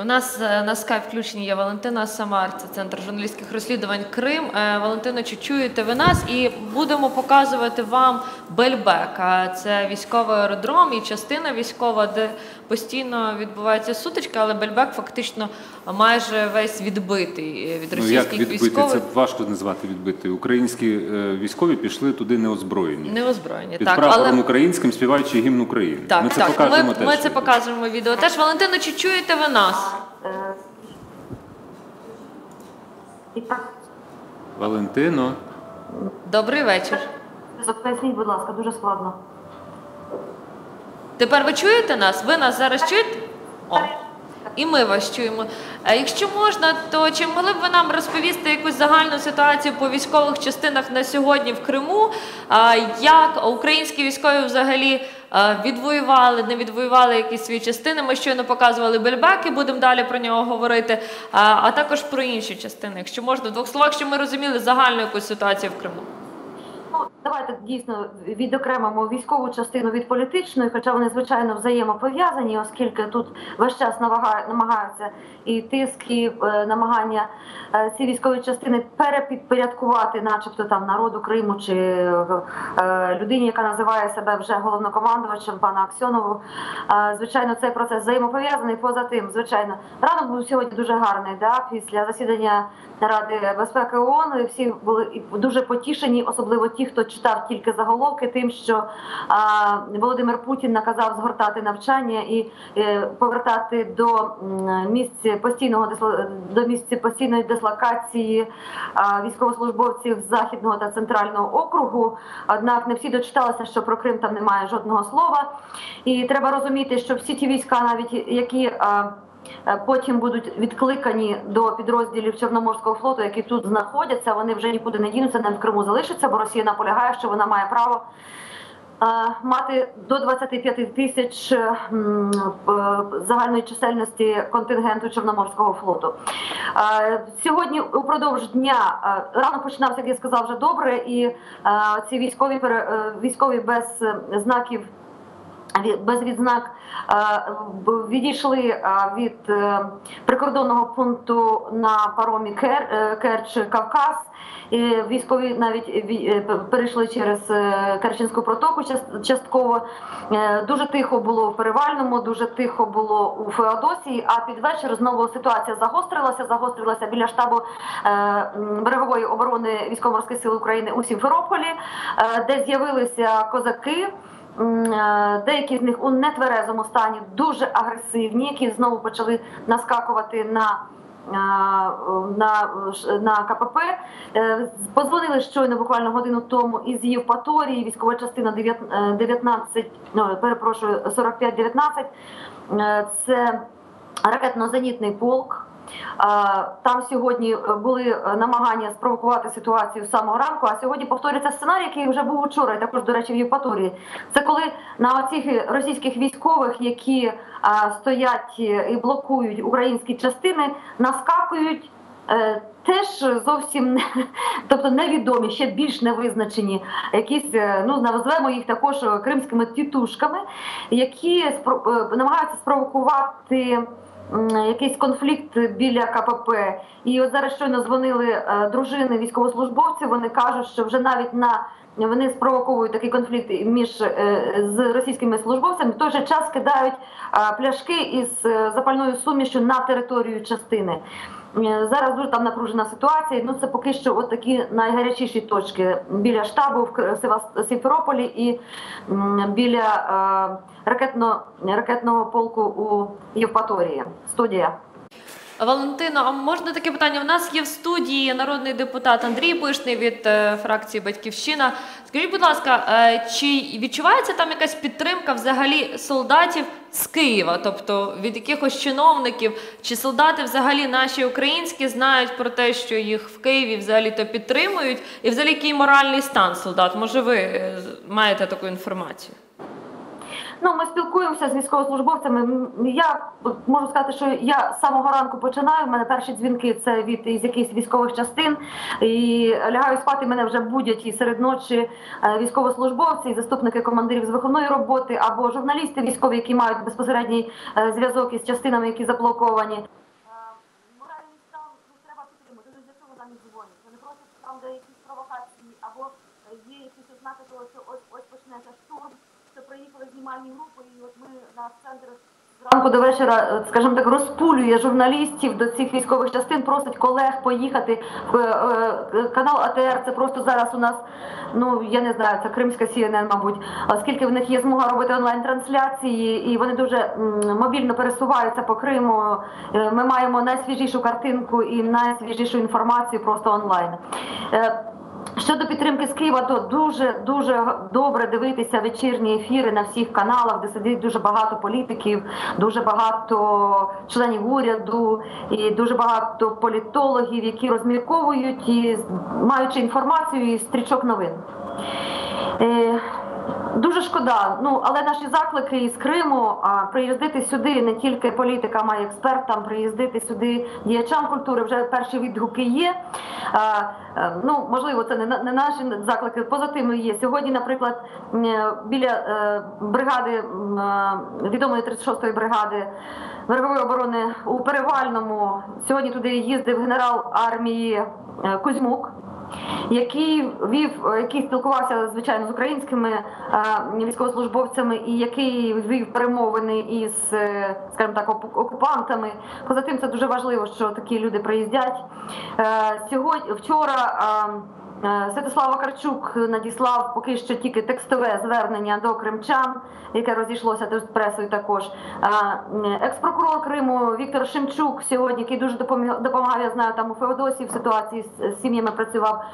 У нас е, на скайп включені є Валентина Самар, це центр журналістських розслідувань Крим. Валентина, чи чуєте ви нас? І будемо показувати вам Бельбек. Це військовий аеродром і частина військова, де постійно відбуваються сутички, але Бельбек фактично майже весь відбитий від Ну як російських відбити? військових. Це важко назвати відбити. Українські е, військові пішли туди неозброєні. Не озброєні. Під Так, прапором але українським співаючи гімн України. так, ми це так. покажемо ми, теж. ми це покажемо відео. Теж Валентино, чи чуєте ви нас? Е, Валентино. Добрий вечір. поясніть, будь ласка, дуже складно. Тепер ви чуєте нас? Ви нас зараз чуєте? О. І ми вас чуємо. Е, Якщо можна, то чи могли б ви нам розповісти якусь загальну ситуацію по військових частинах на сьогодні в Криму? А, Як українські військові взагалі е, відвоювали, не відвоювали якісь свої частини? Ми щойно показували Бельбеки, будемо далі про нього говорити, а, а також про інші частини. Якщо можна, в двох словах, щоб ми розуміли загальну якусь ситуацію в Криму. Давайте дійсно відокремимо військову частину від політичної, хоча вони звичайно взаємопов'язані, оскільки тут весь час намагаються і тиск, і е, намагання е, ці військові частини перепідпорядкувати, начебто там народу Криму чи е, людині, яка називає себе вже головнокомандувачем, пана Аксьонову. Звичайно, цей процес взаємопов'язаний. Поза тим, звичайно, ранок був сьогодні дуже гарний. Да, після засідання Ради безпеки ООН і всі були дуже потішені, особливо ті, хто читав тільки заголовки, тим, що а, Володимир Путін наказав згортати навчання і е, повертати до місць постійного до місць постійної дислокації а, військовослужбовців західного та центрального округу. Однак не всі дочиталися, що про Крим там немає жодного слова. І треба розуміти, що всі ті війська, навіть які а, Потім будуть відкликані до підрозділів Чорноморського флоту, які тут знаходяться. Вони вже нікуди не дінуться, не в Криму залишаться, бо Росія наполягає, що вона має право е, мати до 25 тисяч е, е, загальної чисельності контингенту Чорноморського флоту. Е, Сьогодні упродовж дня е, ранок починався, як я сказав, вже добре, і е, ці військові е, військові без е, знаків. Без відзнак е, відійшли е, від е, прикордонного пункту на паромі Кер, Керч Кавказ. Військові навіть ві- перейшли через Керченську протоку част- частково. Дуже тихо було в Перевальному, дуже тихо було у Феодосії. А під вечір знову ситуація загострилася. Загострилася біля штабу берегової оборони військово-морських сил України у Сімферополі, де з'явилися козаки. Е, Деякі з них у нетверезому стані дуже агресивні, які знову почали наскакувати на. е, На, на КПП Е, позвонили щойно буквально годину тому із Євпаторії, військова частина 9, е, 19, ну, перепрошую, 45-19. Е, Це ракетно-зенітний полк. Е, Там сьогодні були е, намагання спровокувати ситуацію з самого ранку. А сьогодні повторюється сценарій, який вже був учора, і також, до речі, в Євпаторії. Це коли на оцих російських військових, які е, стоять і блокують українські частини, наскакують. е, Теж зовсім тобто невідомі, ще більш невизначені, якісь, е, ну назвемо їх також е, кримськими тітушками, які спро- е, намагаються спровокувати якийсь конфлікт біля КПП. І от зараз щойно дзвонили е, дружини військовослужбовців. Вони кажуть, що вже навіть на вони спровоковують такий конфлікт між е, з російськими службовцями. В той же час кидають пляшки із е, запальною сумішю на територію частини. Е, Зараз дуже там напружена ситуація. Ну це поки що от такі найгарячіші точки біля штабу в Сімферополі і біля ракетно, ракетного полку у Євпаторії. Студія. Валентино, а можна таке питання? У нас є в студії народний депутат Андрій Пишний від е, фракції Батьківщина. Скажіть, будь ласка, е, чи відчувається там якась підтримка взагалі солдатів з Києва, тобто від якихось чиновників, чи солдати взагалі наші українські знають про те, що їх в Києві взагалі то підтримують, і взагалі який моральний стан солдат? Може, ви е, маєте таку інформацію? Ну, ми спілкуємося з військовослужбовцями. Я можу сказати, що я з самого ранку починаю. У мене перші дзвінки це від із якихось військових частин. І лягаю спати мене вже будять і серед ночі е, військовослужбовці, і заступники командирів з виховної роботи або журналісти військові, які мають безпосередній е, зв'язок із частинами, які заблоковані. Моральний стан ну, треба підтримати. Ну, для цього нам і дзвонять. Вони просять там, де якісь провокації або е, є якісь ознаки того, що ось ось почнеться штурм, що приїхали знімальні групи, і от ми на центр зранку до вечора, е, скажімо так, розпулює журналістів до цих військових частин, просить колег поїхати е, е, канал АТР. Це просто зараз у нас, ну я не знаю, це кримська CNN, мабуть, оскільки в них є змога робити онлайн-трансляції, і вони дуже мобільно пересуваються по Криму. Ми маємо найсвіжішу картинку і найсвіжішу інформацію просто онлайн. Е, Щодо підтримки з Києва, то дуже дуже добре дивитися вечірні ефіри на всіх каналах, де сидить дуже багато політиків, дуже багато членів уряду і дуже багато політологів, які розмірковують і маючи інформацію із стрічок новин. Дуже шкода. Ну але наші заклики із Криму а, приїздити сюди не тільки політикам, а експертам, приїздити сюди діячам культури. Вже перші відгуки є. А, е, ну можливо, це не, не наші заклики. Позитивно є сьогодні. Наприклад, е, біля е, бригади відомої 36-ї бригади берегової оборони у Перевальному. Сьогодні туди їздив генерал армії Кузьмук який вів, який спілкувався звичайно з українськими е, військовослужбовцями, і який вів перемовини із, е, скажімо так, окупантами. Поза тим, це дуже важливо, що такі люди приїздять. Е, сьогодні вчора. Е, Карчук надіслав поки що тільки текстове звернення до кримчан, яке розійшлося з пресою також. Е, Екс-прокурор Криму Віктор Шемчук сьогодні, який дуже допомагав, я знаю, там у Феодосії в ситуації з сім'ями працював.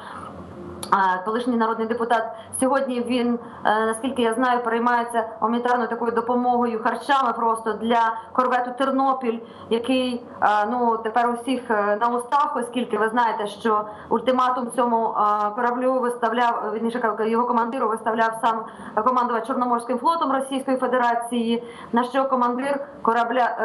Колишній народний депутат сьогодні він, е, наскільки я знаю, переймається гуманітарною такою допомогою харчами просто для корвету Тернопіль, який е, ну тепер у всіх е, на устах, оскільки ви знаєте, що ультиматум цьому кораблю виставляв вірніше, його командиру виставляв сам командувач Чорноморським флотом Російської Федерації. На що командир корабля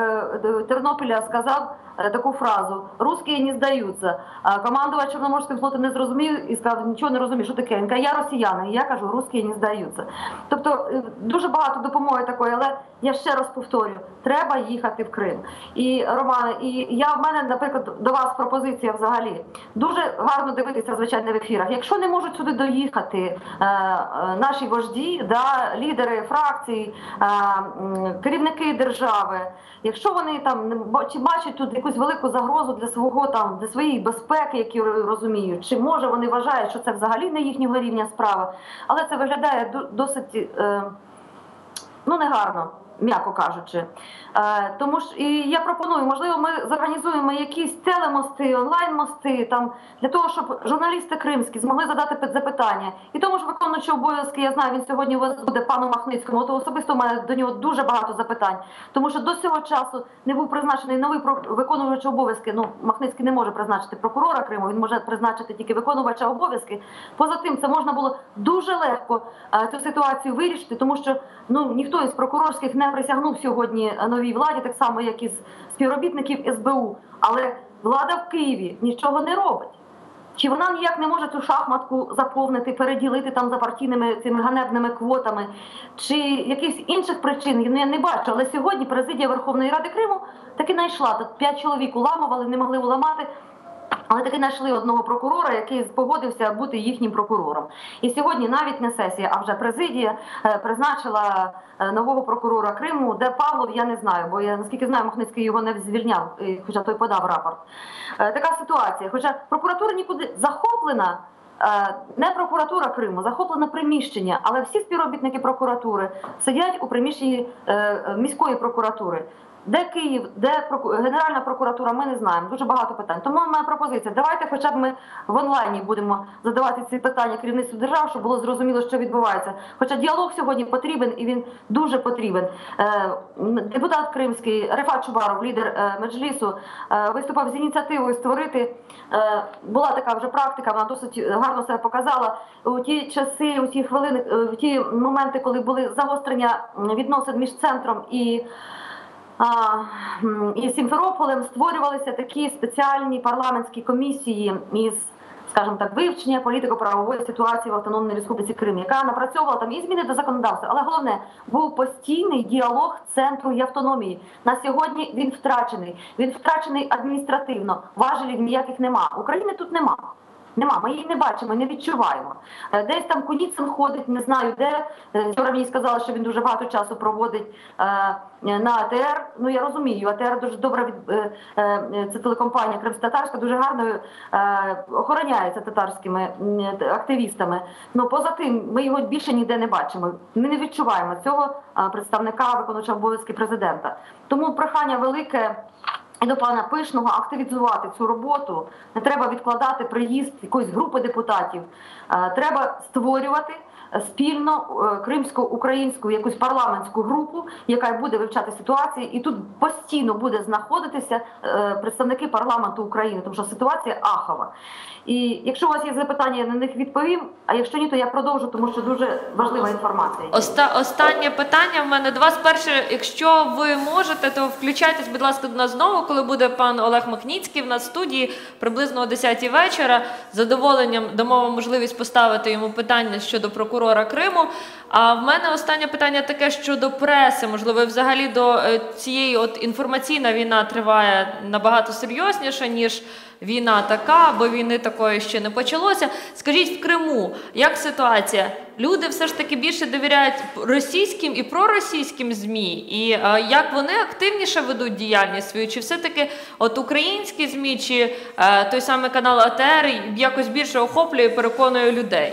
Тернопіля сказав таку фразу: Русські не здаються. Командувач Чорноморським флотом не зрозумів і сказав, нічого не розумію, що таке. Він каже, я росіянин, я кажу, русські не здаються. Тобто е, дуже багато допомоги такої, але я ще раз повторюю, треба їхати в Крим. І Романе, і я в мене, наприклад, до вас пропозиція взагалі дуже гарно дивитися, звичайно, в ефірах. Якщо не можуть сюди доїхати е, е, наші вожді, да, лідери фракцій, е, керівники держави, якщо вони там чи бачать тут якусь велику загрозу для свого там для своєї безпеки, які розуміють, чи може вони вважають, що це взагалі не їхнього рівня справа, але це виглядає до- досить. Е, ну негарно, м'яко кажучи. Е, тому ж і я пропоную, можливо, ми зорганізуємо якісь телемости, онлайн-мости там для того, щоб журналісти кримські змогли задати запитання. І тому ж виконуючи обов'язки, я знаю, він сьогодні у вас буде пану Махницькому. То особисто у мене до нього дуже багато запитань, тому що до цього часу не був призначений новий про- виконувач обов'язки. Ну Махницький не може призначити прокурора Криму, він може призначити тільки виконувача обов'язки. Поза тим, це можна було дуже легко е, цю ситуацію вирішити, тому що ну ніхто із прокурорських не присягнув сьогодні новій владі, так само як і співробітників СБУ. Але влада в Києві нічого не робить. Чи вона ніяк не може цю шахматку заповнити, переділити там за партійними цими ганебними квотами, чи якихось інших причин я не бачу. Але сьогодні президія Верховної Ради Криму таки знайшла. Тут п'ять чоловік уламували, не могли уламати. Але таки знайшли одного прокурора, який погодився бути їхнім прокурором. І сьогодні навіть не сесія, а вже президія е, призначила е, нового прокурора Криму, де Павлов, я не знаю, бо я наскільки знаю, Махницький його не звільняв, хоча той подав рапорт. Е, Така ситуація. Хоча прокуратура нікуди захоплена. Не прокуратура Криму, захоплене приміщення, але всі співробітники прокуратури сидять у приміщенні міської прокуратури. Де Київ, де Генеральна прокуратура, ми не знаємо. Дуже багато питань. Тому мене пропозиція. Давайте, хоча б ми в онлайні будемо задавати ці питання керівництву держав, щоб було зрозуміло, що відбувається. Хоча діалог сьогодні потрібен і він дуже потрібен. Е, Депутат Кримський Рефат Чубаров, лідер е, меджлісу, е, виступав з ініціативою створити. Була така вже практика, вона досить гарно себе показала у ті часи, у ті хвилини, в ті моменти, коли були загострення відносин між центром і. І Сімферополем створювалися такі спеціальні парламентські комісії із, скажімо так, вивчення політико-правової ситуації в Автономній Республіці Крим, яка напрацьовувала там і зміни до законодавства, але головне був постійний діалог центру і автономії. На сьогодні він втрачений. Він втрачений адміністративно. Важелів ніяких нема. України тут нема. Нема, ми її не бачимо, не відчуваємо. Е, Десь там Куніцин ходить, не знаю де. Е, Вчора мені сказали, що він дуже багато часу проводить е, на АТР. Ну я розумію, АТР дуже добре від е, е, це телекомпанія Кримсько-Татарська, дуже гарно е, охороняється татарськими активістами. Ну поза тим, ми його більше ніде не бачимо. Ми не відчуваємо цього е, представника виконуючого обов'язки президента. Тому прохання велике. До пана Пишного активізувати цю роботу. Не треба відкладати приїзд якоїсь групи депутатів. Е, Треба створювати спільно е, кримсько-українську якусь парламентську групу, яка буде вивчати ситуації, і тут постійно буде знаходитися е, представники парламенту України, тому що ситуація ахова. І якщо у вас є запитання, я на них відповім. А якщо ні, то я продовжу, тому що дуже важлива інформація. Оста- останнє питання в мене до вас. Перше, якщо ви можете, то включайтесь, будь ласка, до нас знову, коли буде пан Олег Макніцький в нас в студії приблизно о 10 вечора. З задоволенням дамо вам можливість поставити йому питання щодо прокурора Криму. А в мене останнє питання таке щодо преси. Можливо, взагалі до е, цієї от інформаційна війна триває набагато серйозніше, ніж війна така, бо війни такої ще не почалося. Скажіть в Криму, як ситуація? Люди все ж таки більше довіряють російським і проросійським змі, і е, як вони активніше ведуть діяльність свою, чи все-таки от українські змі, чи е, той самий канал АТР якось більше охоплює, і переконує людей?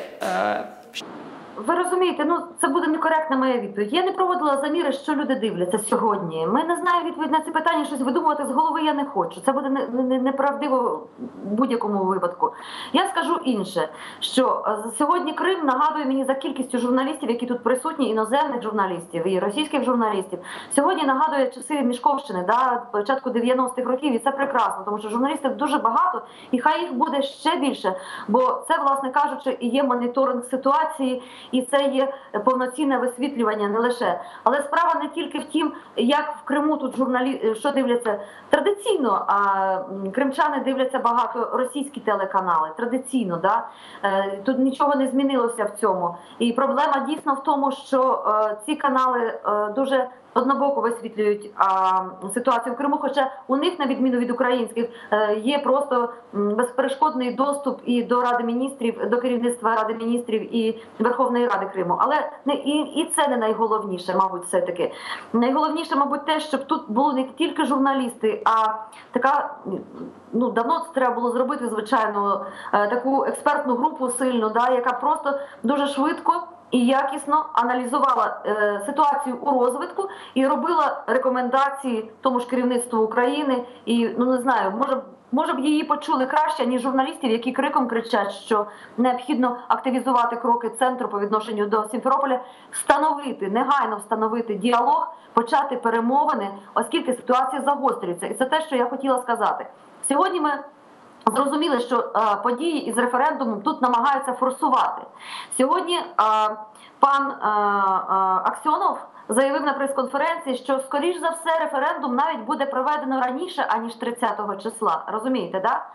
Ви розумієте, ну це буде некоректна моя відповідь. Я не проводила заміри, що люди дивляться сьогодні. Ми не знаємо відповідь на це питання, щось видумувати з голови я не хочу. Це буде не- неправдиво в будь-якому випадку. Я скажу інше, що е, сьогодні Крим нагадує мені за кількістю журналістів, які тут присутні, іноземних журналістів і російських журналістів. Сьогодні нагадує часи Мішковщини, да, початку 90-х років, і це прекрасно, тому що журналістів дуже багато, і хай їх буде ще більше, бо це, власне кажучи, і є моніторинг ситуації, і це є повноцінне висвітлювання не лише. Але справа не тільки в тім, як в Криму тут журналі... що дивляться традиційно. А кримчани дивляться багато російські телеканали. Традиційно, да Е, тут нічого не змінилося в цьому. І проблема дійсно в тому, що е, ці канали е, дуже однобоко висвітлюють а, ситуацію в Криму. Хоча у них, на відміну від українських, е, є просто безперешкодний доступ і до ради міністрів, до керівництва ради міністрів і Верховної Ради Криму. Але не і, і це не найголовніше, мабуть, все таки. Найголовніше, мабуть, те, щоб тут були не тільки журналісти, а така ну давно це треба було зробити, звичайно, е, таку експертну групу сильну, да, яка просто дуже швидко. І якісно аналізувала е, ситуацію у розвитку і робила рекомендації тому ж керівництву України. І ну не знаю, може може б її почули краще ніж журналістів, які криком кричать, що необхідно активізувати кроки центру по відношенню до Сімферополя, встановити негайно встановити діалог, почати перемовини, оскільки ситуація загострюється. І це те, що я хотіла сказати. Сьогодні ми Зрозуміли, що е, події із референдумом тут намагаються форсувати. Сьогодні е, пан е, е, Аксьонов заявив на прес-конференції, що скоріш за все референдум навіть буде проведено раніше аніж 30-го числа. Розумієте, да?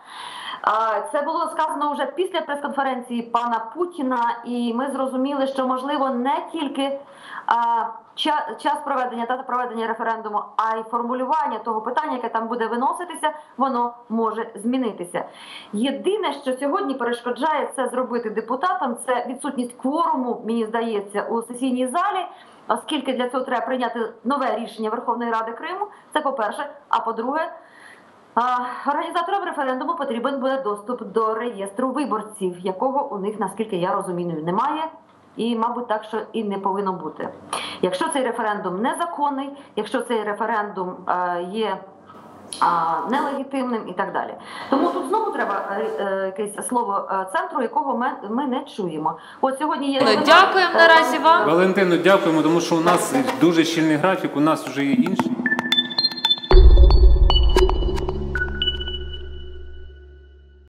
Це було сказано вже після прес-конференції пана Путіна, і ми зрозуміли, що можливо не тільки час проведення дата проведення референдуму, а й формулювання того питання, яке там буде виноситися, воно може змінитися. Єдине, що сьогодні перешкоджає це зробити депутатам, це відсутність кворуму, мені здається, у сесійній залі. Оскільки для цього треба прийняти нове рішення Верховної Ради Криму, це по-перше. А по-друге, Організаторам референдуму потрібен буде доступ до реєстру виборців, якого у них, наскільки я розумію, немає. і, мабуть, так що і не повинно бути. Якщо цей референдум незаконний, якщо цей референдум е, є нелегітимним і так далі. Тому тут знову треба е, е, якесь слово е, центру, якого ми, ми не чуємо. От сьогодні є дякуємо наразі вам. Валентину, дякуємо, тому що у нас дуже щільний графік, у нас вже є інші.